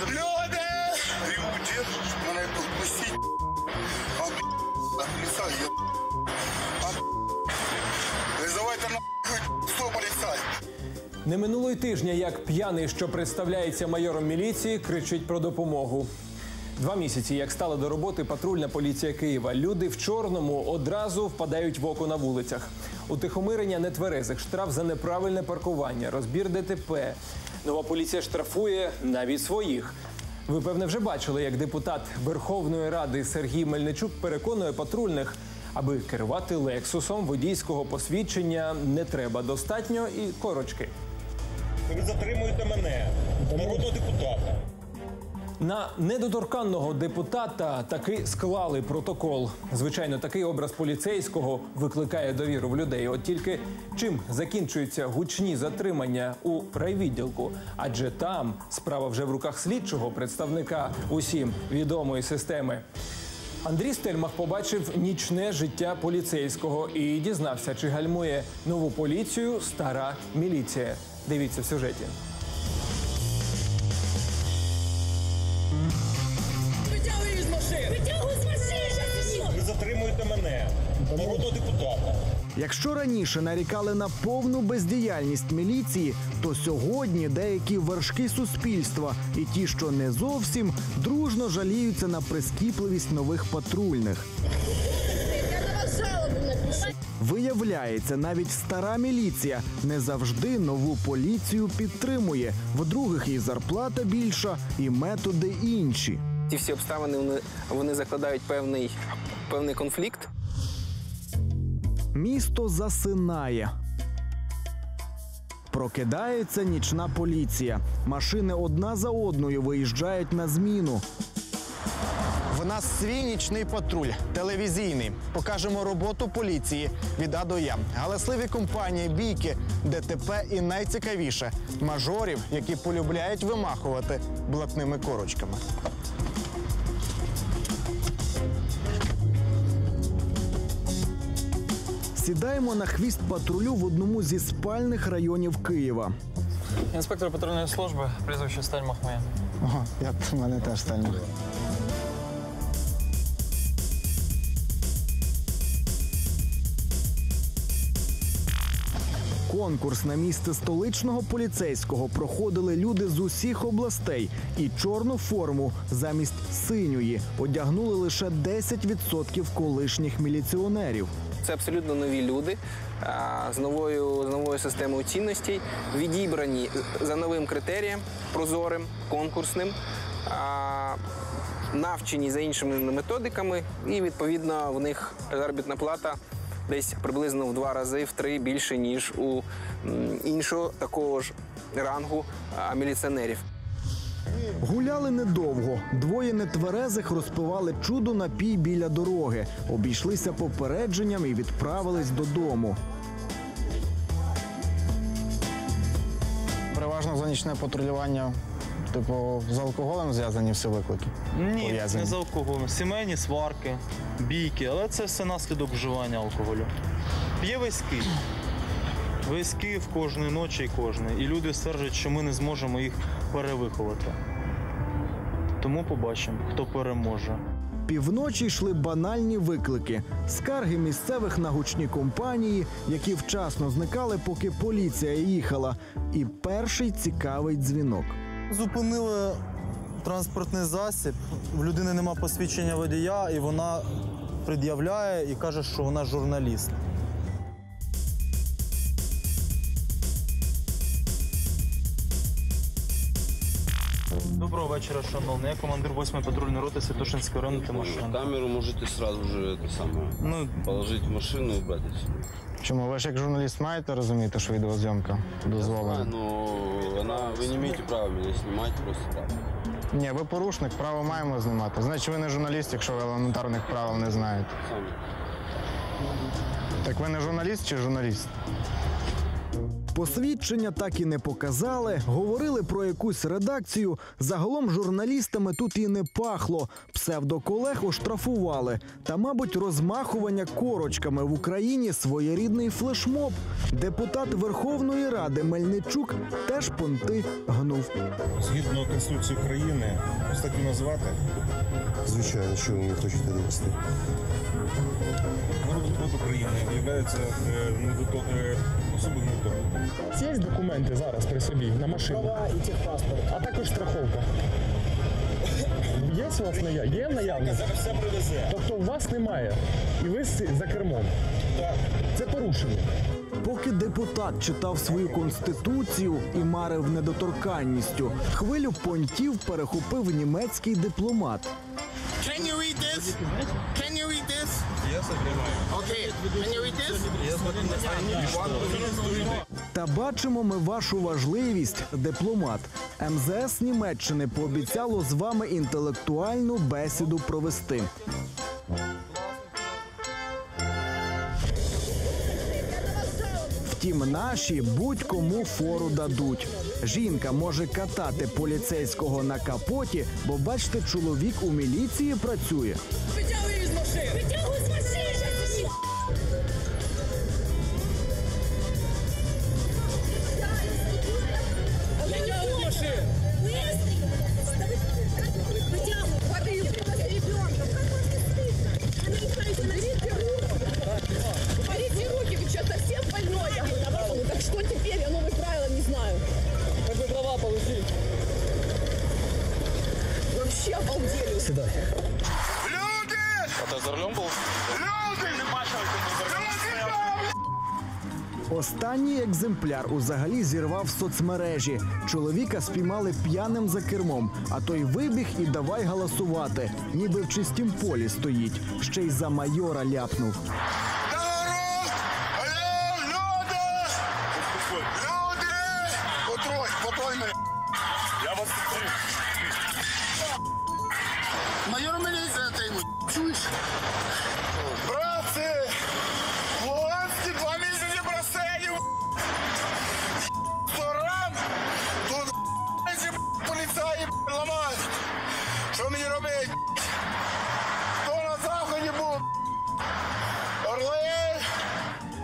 Люди! Люди! Мене тут пустіть. А, а, поліцай, я... А, на 100 поліцай. Не минуло й тижня, як п'яний, що представляється майором міліції, кричить про допомогу. Два місяці, як стала до роботи патрульна поліція Києва. Люди в чорному одразу впадають в око на вулицях. Утихомирення нетверезих, штраф за неправильне паркування, розбір ДТП. Нова поліція штрафує навіть своїх. Ви певне вже бачили, як депутат Верховної Ради Сергій Мельничук переконує патрульних, аби керувати лексусом водійського посвідчення не треба достатньо і корочки. Ви затримуєте мене, народного депутата. На недоторканного депутата таки склали протокол. Звичайно, такий образ поліцейського викликає довіру в людей. От тільки чим закінчуються гучні затримання у райвідділку? Адже там справа вже в руках слідчого представника усім відомої системи. Андрій Стельмах побачив нічне життя поліцейського і дізнався, чи гальмує нову поліцію стара міліція. Дивіться в сюжеті. Витягуй з машини! Витягуй з машини! щас і що? Ви затримуєте мене, народного депутата. Якщо раніше нарікали на повну бездіяльність міліції, то сьогодні деякі вершки суспільства і ті, що не зовсім, дружно жаліються на прискіпливість нових патрульних. Виявляється, навіть стара міліція не завжди нову поліцію підтримує. В-других, і зарплата більша, і методи інші. Ці всі обставини вони, вони закладають певний, певний конфлікт. Місто засинає. Прокидається нічна поліція. Машини одна за одною виїжджають на зміну. В нас свій нічний патруль, телевізійний. Покажемо роботу поліції від А до Я. Галасливі компанії, бійки, ДТП і найцікавіше мажорів, які полюбляють вимахувати блатними корочками. Сідаємо на хвіст патрулю в одному зі спальних районів Києва. Інспектор патрульної служби, прізвище Стельмах моє. Ого, я в мене теж стальні. Конкурс на місце столичного поліцейського проходили люди з усіх областей, і чорну форму замість синьої одягнули лише 10% колишніх міліціонерів. Це абсолютно нові люди з новою, з новою системою цінностей, відібрані за новим критерієм, прозорим, конкурсним, навчені за іншими методиками, і відповідно в них заробітна плата десь приблизно в два рази, в три більше, ніж у іншого такого ж рангу міліціонерів. Гуляли недовго. Двоє нетверезих розпивали чудо напій біля дороги, обійшлися попередженням і відправились додому. Переважно за нічне патрулювання, типу, з алкоголем зв'язані всі виклики. Ні, Пов'язані. не за алкоголем. Сімейні сварки, бійки, але це все наслідок вживання алкоголю. П'є весь Київ. Весь Київ кожної ночі і кожної. І люди стверджують, що ми не зможемо їх перевиховати. Тому побачимо, хто переможе. Півночі йшли банальні виклики, скарги місцевих на гучні компанії, які вчасно зникали, поки поліція їхала. І перший цікавий дзвінок. Зупинили транспортний засіб. В людини нема посвідчення водія, і вона пред'являє і каже, що вона журналіст. Доброго вечора, шановний. Я командир 8-ї патрульної роти Святошинської району Тимошенко. Камеру можете сразу же это самое, Ну, положить в машину и брать отсюда. Чому ви ж як журналіст маєте розуміти, що відеозйомка дозволена? Ну, вона, ви не маєте права мене знімати просто так. Ні, ви порушник, право маємо знімати. Значить, ви не журналіст, якщо ви елементарних правил не знаєте. Сами. Так ви не журналіст чи журналіст? Посвідчення так і не показали, говорили про якусь редакцію. Загалом журналістами тут і не пахло. Псевдоколег оштрафували. Та, мабуть, розмахування корочками в Україні своєрідний флешмоб. Депутат Верховної Ради Мельничук теж понти гнув. Згідно Конституції України, статтю назвати. Звичайно, що ви не хочете довести. Фронт України є особою недоторканною. Є документи зараз при собі на машину? Права і техпаспорт. А також страховка. Є у вас наяв... Є наявність? Зараз все привезе. Тобто у вас немає. І ви за кермом. Так. Це порушення. Поки депутат читав свою конституцію і марив недоторканністю, хвилю понтів перехопив німецький дипломат. Can you read this? Can Та бачимо ми вашу важливість, дипломат. МЗС Німеччини пообіцяло з вами інтелектуальну бесіду провести. Втім, наші будь-кому фору дадуть. Жінка може катати поліцейського на капоті, бо бачите, чоловік у міліції працює. Витягуй з машини! Витягуй з машини! Витягуй Сідай. Люди! А ти за рулем був? Люди! Не бачили, Останній екземпляр узагалі зірвав соцмережі. Чоловіка спіймали п'яним за кермом, а той вибіг і давай галасувати, ніби в чистім полі стоїть. Ще й за майора ляпнув.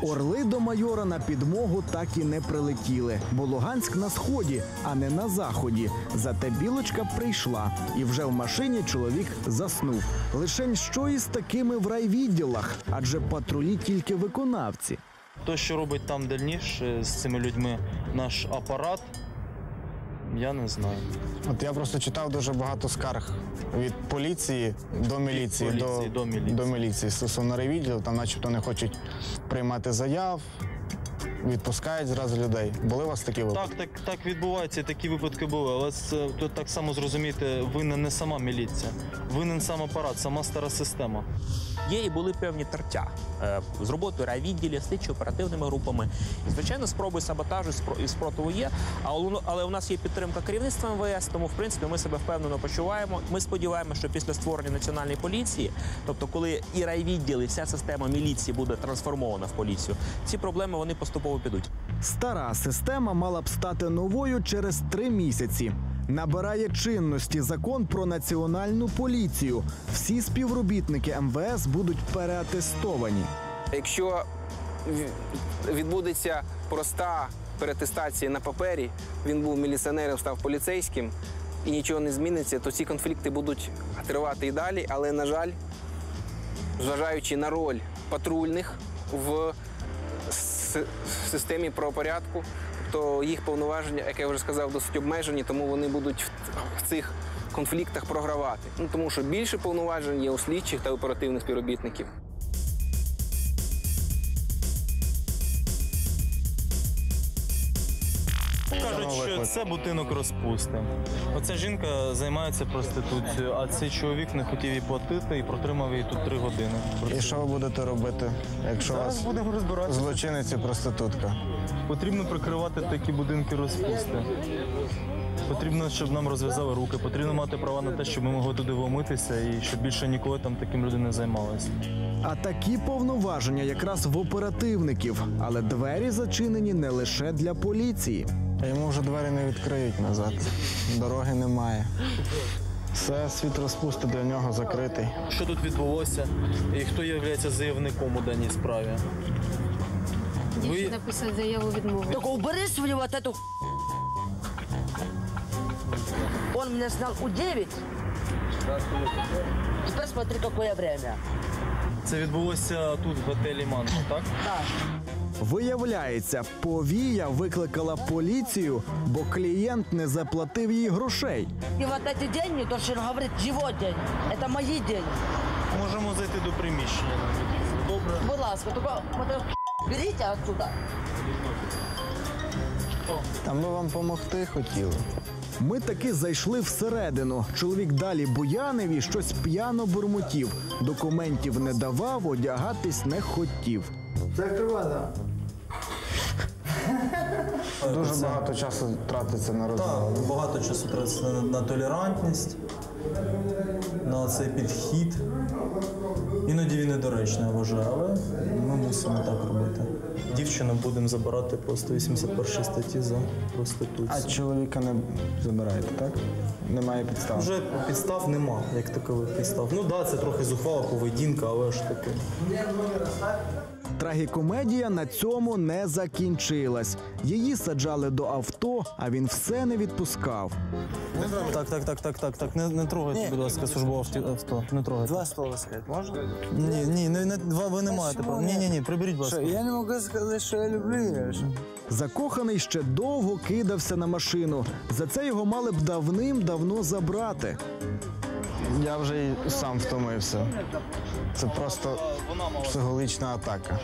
Орли до майора на підмогу так і не прилетіли, бо Луганськ на сході, а не на заході. Зате білочка прийшла, і вже в машині чоловік заснув. Лишень що із такими в райвідділах, адже патрулі тільки виконавці. То, що робить там дальніше з цими людьми наш апарат, я не знаю. От я просто читав дуже багато скарг від поліції до міліції, поліції до міліції. до міліції стосовно райвідділу, там начебто не хочуть приймати заяв, відпускають зразу людей. Були у вас такі випадки? Так, так, так відбувається, і такі випадки були. Але це тут так само зрозуміти, винен не сама міліція, винен сам апарат, сама стара система. Є і були певні тертя е, з роботою райвідділі, слідчо-оперативними групами. І, звичайно, спроби саботажу і спротиву є. Воно- але у нас є підтримка керівництва МВС, тому в принципі ми себе впевнено почуваємо. Ми сподіваємося, що після створення національної поліції, тобто коли і райвідділ, і вся система міліції буде трансформована в поліцію, ці проблеми вони поступово підуть. Стара система мала б стати новою через три місяці. Набирає чинності закон про національну поліцію. Всі співробітники МВС будуть переатестовані. Якщо відбудеться проста перетестація на папері, він був міліціонером, став поліцейським і нічого не зміниться, то ці конфлікти будуть тривати і далі. Але, на жаль, зважаючи на роль патрульних в с- системі правопорядку, то їх повноваження, як я вже сказав, досить обмежені, тому вони будуть в- в цих конфліктах програвати. Ну тому що більше повноважень є у слідчих та оперативних співробітників. Що це будинок розпусти. Оця жінка займається проституцією, а цей чоловік не хотів їй платити і протримав її тут три години. І що ви будете робити, якщо Зараз вас будемо розбиратися. злочинець і проститутка? Потрібно прикривати такі будинки розпусти. Потрібно, щоб нам розв'язали руки, потрібно мати права на те, щоб ми могли туди вломитися і щоб більше ніколи там таким люди не займалися. А такі повноваження якраз в оперативників, але двері зачинені не лише для поліції. А йому вже двері не відкриють назад. Дороги немає. Все, світ розпусти для нього закритий. Що тут відбулося і хто є заявником у даній справі? Ви... написати заяву відмови. Только убери свою вот эту Он меня снял у 9. Теперь смотри, какое время. Це відбулося тут, в готелі Манго, так? Виявляється, повія викликала поліцію, бо клієнт не заплатив їй грошей. И вот эти деньги, то, что он говорит, его деньги, это мои деньги. Можемо зайти до приміщення. Добре. Будь ласка, только вот эту берите отсюда. Та ми вам допомогти хотіли. Ми таки зайшли всередину. Чоловік далі буянив і щось п'яно бурмотів. Документів не давав, одягатись не хотів. Закривай, Дуже багато часу тратиться на розмову. Так, багато часу тратиться на, на толерантність, на цей підхід. Іноді він недоречний, я вважаю, але ми мусимо так робити. Дівчину будемо забирати по 181 статті за проституцію. А чоловіка не забираєте, так? Немає підстав. Вже підстав нема, як такових підстав. Ну так, да, це трохи зухвала поведінка, але ж таки. Трагікомедія на цьому не закінчилась. Її саджали до авто, а він все не відпускав. Так, так, так, так, так, так. Не, не трогайте, будь ласка, службове авто-. Не трогайте. Два слова сказать можно? Ні, ні, не, не, два- ви не маєте права. Ні, ні, ні, приберіть, будь ласка. я не могу сказать, что я люблю. Закоханий ще довго кидався на машину. За це його мали б давним-давно забрати. Я вже і сам втомився. Це просто психологічна атака.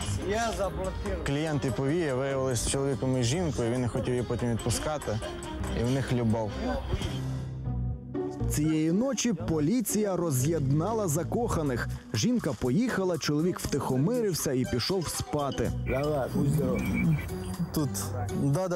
Клієнт і повія виявилися чоловіком і жінкою, він не хотів її потім відпускати, і в них любов. Цієї ночі поліція роз'єднала закоханих. Жінка поїхала, чоловік втихомирився і пішов спати. Давай, будь здоров. Тут. Да,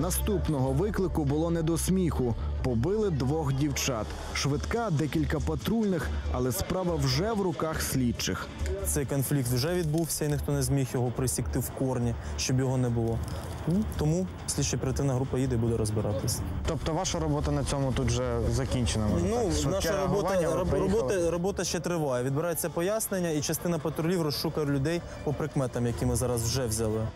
Наступного виклику було не до сміху. Побили двох дівчат. Швидка, декілька патрульних, але справа вже в руках слідчих. Цей конфлікт вже відбувся і ніхто не зміг його присікти в корні, щоб його не було. Ну, Тому слідча оперативна група їде і буде розбиратися. Тобто ваша робота на цьому тут вже закінчена. Ну, так? Наша робота, робота, робота ще триває. Відбирається пояснення, і частина патрулів розшукає людей по прикметам, які ми зараз вже взяли.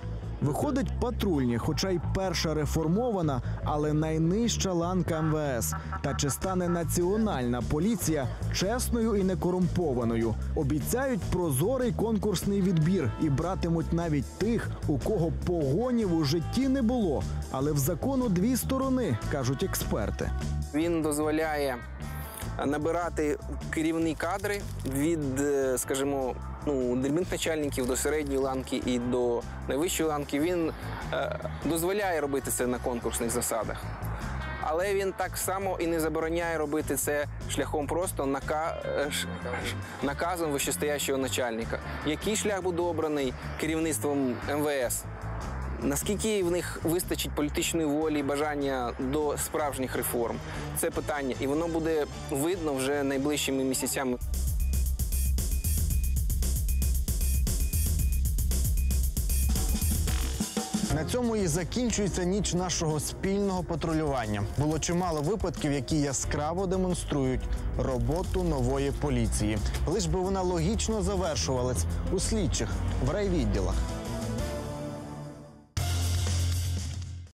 Виходить патрульні, хоча й перша реформована, але найнижча ланка МВС. Та чи стане національна поліція чесною і некорумпованою? Обіцяють прозорий конкурсний відбір і братимуть навіть тих, у кого погонів у житті не було. Але в закону дві сторони, кажуть експерти. Він дозволяє набирати керівні кадри від, е, скажімо, ну, дрібних начальників до середньої ланки і до найвищої ланки. Він е, дозволяє робити це на конкурсних засадах. Але він так само і не забороняє робити це шляхом просто нака... е, наказом вищестоящого начальника. Який шлях буде обраний керівництвом МВС? Наскільки в них вистачить політичної волі і бажання до справжніх реформ? Це питання, і воно буде видно вже найближчими місяцями. На цьому і закінчується ніч нашого спільного патрулювання. Було чимало випадків, які яскраво демонструють роботу нової поліції. Лиш би вона логічно завершувалась у слідчих в райвідділах.